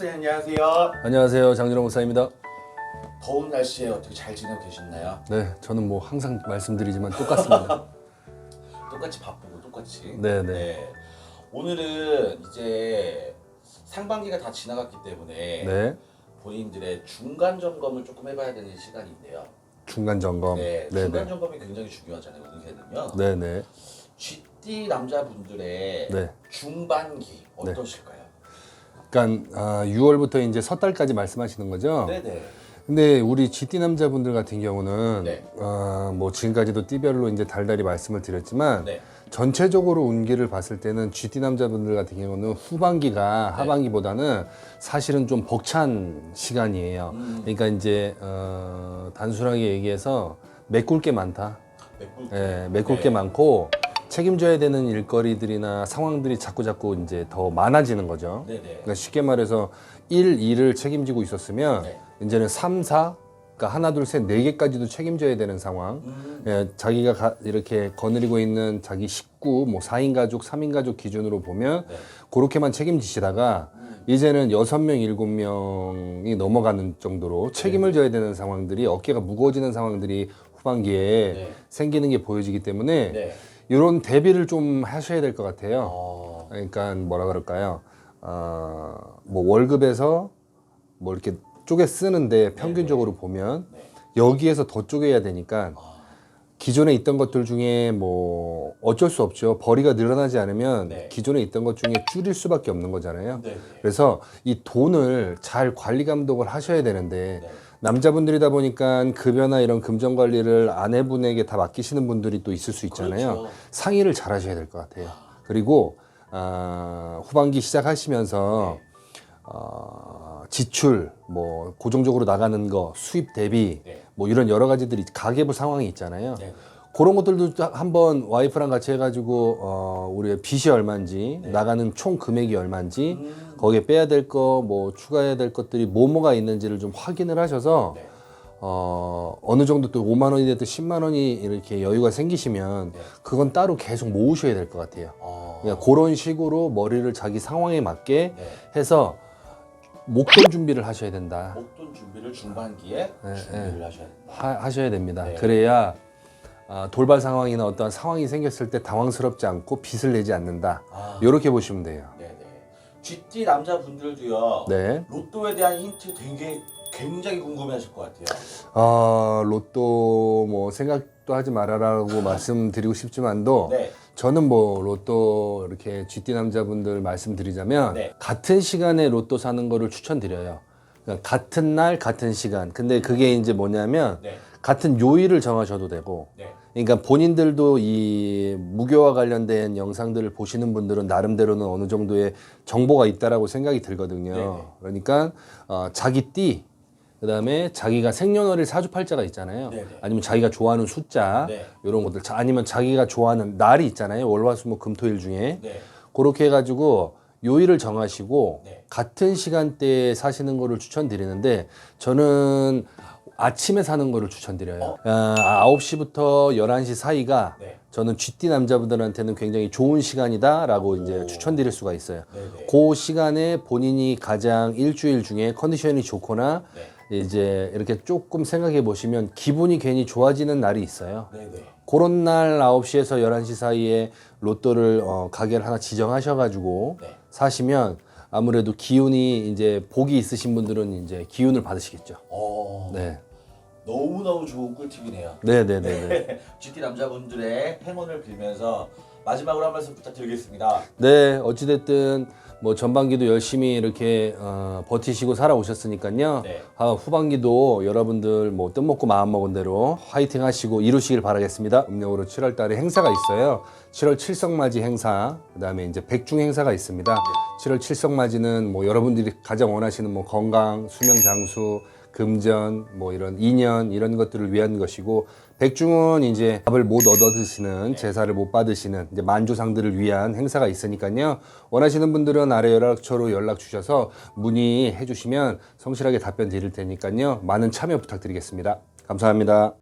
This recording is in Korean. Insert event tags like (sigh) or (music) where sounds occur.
목사님 안녕하세요. 안녕하세요. 장준호 목사입니다. 더운 날씨에 어떻게 잘 지내고 계셨나요? 네, 저는 뭐 항상 말씀드리지만 똑같습니다. (laughs) 똑같이 바쁘고 똑같이. 네, 네. 오늘은 이제 상반기가 다 지나갔기 때문에 네, 본인들의 중간 점검을 조금 해봐야 되는 시간인데요. 중간 점검. 네, 네, 중간 네, 점검이 굉장히 중요하잖아요. 운세는요. 네, 네. GT 남자분들의 네. 중반기 어떠실까요? 그러니까 아, 6월부터 이제 석 달까지 말씀하시는 거죠? 네네. 근데 우리 GT 남자분들 같은 경우는 네. 아, 뭐 지금까지도 띠별로 이제 달달이 말씀을 드렸지만 네. 전체적으로 운기를 봤을 때는 GT 남자분들 같은 경우는 후반기가 하반기보다는 사실은 좀 벅찬 시간이에요. 음. 그러니까 이제 어, 단순하게 얘기해서 메꿀 게 많다. 메꿀. 예, 메꿀 네. 게 많고 책임져야 되는 일거리들이나 상황들이 자꾸 자꾸 이제 더 많아지는 거죠. 네네. 그러니까 쉽게 말해서 1, 2를 책임지고 있었으면 네. 이제는 3, 4, 그러니까 하나, 둘, 셋, 네 개까지도 책임져야 되는 상황. 음. 예, 자기가 가- 이렇게 거느리고 있는 자기 식구, 뭐 4인 가족, 3인 가족 기준으로 보면 네. 그렇게만 책임지시다가 이제는 6명, 7명이 넘어가는 정도로 책임을 져야 되는 상황들이 어깨가 무거워지는 상황들이 후반기에 네. 생기는 게 보여지기 때문에 네. 이런 대비를 좀 하셔야 될 것 같아요. 어. 그러니까 뭐라 그럴까요? 어, 뭐 월급에서 뭐 이렇게 쪼개 쓰는데 평균적으로 보면 네. 여기에서 더 쪼개야 되니까 아. 기존에 있던 것들 중에 뭐 어쩔 수 없죠. 벌이가 늘어나지 않으면 네. 기존에 있던 것 중에 줄일 수밖에 없는 거잖아요. 네네. 그래서 이 돈을 잘 관리 감독을 하셔야 되는데 네. 남자분들이다 보니까 급여나 이런 금전 관리를 아내분에게 다 맡기시는 분들이 또 있을 수 있잖아요. 그렇죠. 상의를 잘 하셔야 될 것 같아요. 그리고 아, 후반기 시작하시면서 네. 어, 지출, 뭐 고정적으로 나가는 거, 수입 대비, 네. 뭐 이런 여러 가지들이 가계부 상황이 있잖아요. 네. 그런 것들도 딱 한번 와이프랑 같이 해가지고 어, 우리의 빚이 얼마인지 네. 나가는 총 금액이 얼마인지 음. 거기에 빼야 될 거, 뭐 추가해야 될 것들이 뭐뭐가 있는지를 좀 확인을 하셔서 네. 어, 어느 정도 또 5만 원이 됐든 10만 원이 이렇게 여유가 생기시면 네. 그건 따로 계속 모으셔야 될 것 같아요. 어. 그러니까 그런 식으로 머리를 자기 상황에 맞게 네. 해서 목돈 준비를 하셔야 된다. 목돈 준비를 중반기에 네, 준비를 하셔야 된다. 하, 하셔야 됩니다. 네. 그래야 아, 돌발 상황이나 어떤 상황이 생겼을 때 당황스럽지 않고 빚을 내지 않는다. 아, 이렇게 보시면 돼요. 네네. GT 남자분들도요. 네. 로또에 대한 힌트 되게 굉장히 궁금해하실 것 같아요. 아, 로또 뭐 생각도 하지 말아라고 (laughs) 말씀드리고 싶지만도 네. 저는 뭐 로또 이렇게 GT 남자분들 말씀드리자면 네. 같은 시간에 로또 사는 거를 추천드려요. 그러니까 같은 날 같은 시간. 근데 그게 이제 뭐냐면 네. 같은 요일을 정하셔도 되고 네. 그러니까 본인들도 이 무교와 관련된 영상들을 보시는 분들은 나름대로는 어느 정도의 정보가 있다라고 생각이 들거든요. 네네. 그러니까 어, 자기 띠 그다음에 자기가 생년월일 사주팔자가 있잖아요. 네네. 아니면 자기가 좋아하는 숫자 네. 이런 것들 자- 아니면 자기가 좋아하는 날이 있잖아요. 월화수목 금토일 중에 네. 그렇게 해가지고 요일을 정하시고 네. 같은 시간대에 사시는 거를 추천드리는데 저는 아침에 사는 거를 추천드려요. 어? 아, 9시부터 11시 사이가 네. 저는 쥐띠 남자분들한테는 굉장히 좋은 시간이다라고 이제 오. 추천드릴 수가 있어요. 네네. 그 시간에 본인이 가장 일주일 중에 컨디션이 좋거나 네. 이제 이렇게 조금 생각해 보시면 기분이 괜히 좋아지는 날이 있어요. 네네. 그런 날 9시에서 11시 사이에 로또를 어, 가게를 하나 지정하셔가지고 네. 사시면 아무래도 기운이 이제 복이 있으신 분들은 이제 기운을 받으시겠죠. 어. 네. 너무너무 좋은 꿀팁이네요. (laughs) 네네네네. GT 남자분들의 행운을 빌면서 마지막으로 한 말씀 부탁드리겠습니다. 네, 어찌됐든 뭐 전반기도 열심히 이렇게 어, 버티시고 살아오셨으니까요. 네. 아, 후반기도 여러분들 뭐 뜻먹고 마음먹은 대로 화이팅 하시고 이루시길 바라겠습니다. 음력으로 7월 달에 행사가 있어요. 7월 칠성맞이 행사, 그 다음에 이제 백중 행사가 있습니다. 7월 칠성맞이는 뭐 여러분들이 가장 원하시는 뭐 건강, 수명 장수, 금전, 뭐 이런 인연 이런 것들을 위한 것이고 백중은 이제 밥을 못 얻어 드시는 제사를 못 받으시는 이제 만조상들을 위한 행사가 있으니까요. 원하시는 분들은 아래 연락처로 연락 주셔서 문의해 주시면 성실하게 답변 드릴 테니까요. 많은 참여 부탁드리겠습니다. 감사합니다.